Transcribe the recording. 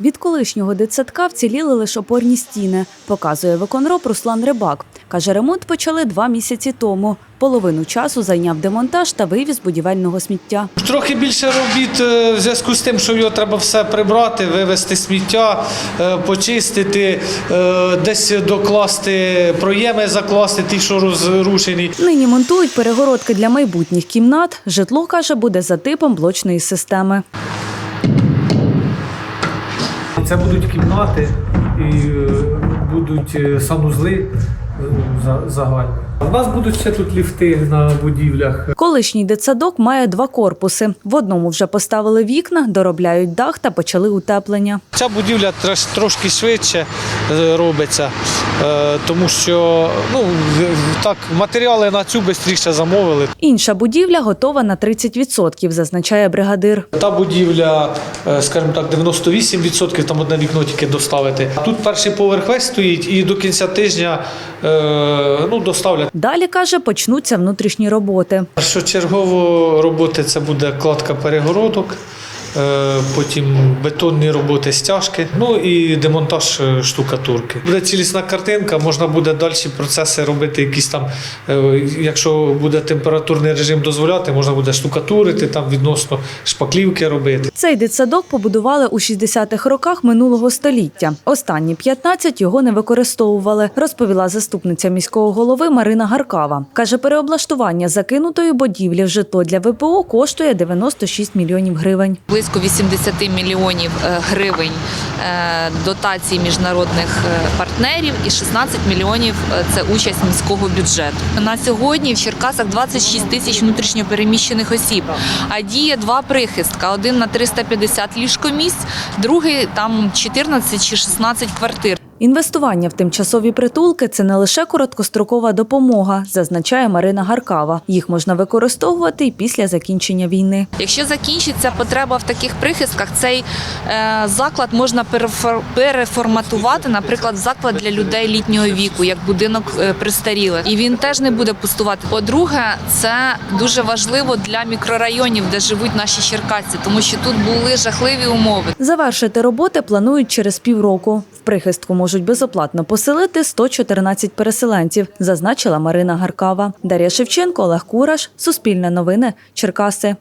Від колишнього дитсадка вціліли лише опорні стіни, показує виконроб Руслан Рибак. Каже, ремонт почали два місяці тому. Половину часу зайняв демонтаж та вивіз будівельного сміття. Трохи більше робіт е, в зв'язку з тим, що його треба все прибрати, вивезти сміття, е, почистити, е, десь докласти проєми, закласти ті, що розрушені. Нині монтують перегородки для майбутніх кімнат. Житло каже, буде за типом блочної системи. Це будуть кімнати і е, будуть е, санузли е, за- загальні. У нас будуть ще тут ліфти на будівлях. Колишній дитсадок має два корпуси. В одному вже поставили вікна, доробляють дах та почали утеплення. Ця будівля трошки швидше е, робиться, е, тому що ну, так, матеріали на цю швидше замовили. Інша будівля готова на 30%, зазначає бригадир. Та будівля, е, скажімо так, 98%, там одне вікно тільки доставити. Тут перший поверх весь стоїть і до кінця тижня ну, доставлять. Далі каже, почнуться внутрішні роботи. Першочергово роботи це буде кладка перегородок, потім бетонні роботи стяжки, ну і демонтаж е, штукатурки. Буде цілісна картинка, можна буде далі процеси робити, якісь там, е, якщо буде температурний режим дозволяти, можна буде штукатурити, там відносно шпаклівки робити. Цей дитсадок побудували у 60-х роках минулого століття. Останні 15 його не використовували, розповіла заступниця міського голови Марина Гаркава. Каже, переоблаштування закинутої будівлі в житло для ВПО коштує 96 мільйонів гривень. Близько 80 мільйонів е, гривень е, дотацій міжнародних е, партнерів і 16 мільйонів це участь міського бюджету. На сьогодні в Черкасах 26 тисяч внутрішньопереміщених осіб, а діє два прихистка: один на 350 ліжкомісць, другий там 14 чи 16 квартир. Інвестування в тимчасові притулки це не лише короткострокова допомога, зазначає Марина Гаркава. Їх можна використовувати і після закінчення війни. Якщо закінчиться потреба в таких прихистках, цей е, заклад можна переформатувати, наприклад, в заклад для людей літнього віку, як будинок е, престарілих, і він теж не буде пустувати. По-друге, це дуже важливо для мікрорайонів, де живуть наші черкасці, тому що тут були жахливі умови. Завершити роботи планують через півроку. Прихистку можуть безоплатно поселити 114 переселенців, зазначила Марина Гаркава. Дар'я Шевченко, Олег Кураш, Суспільне новини, Черкаси.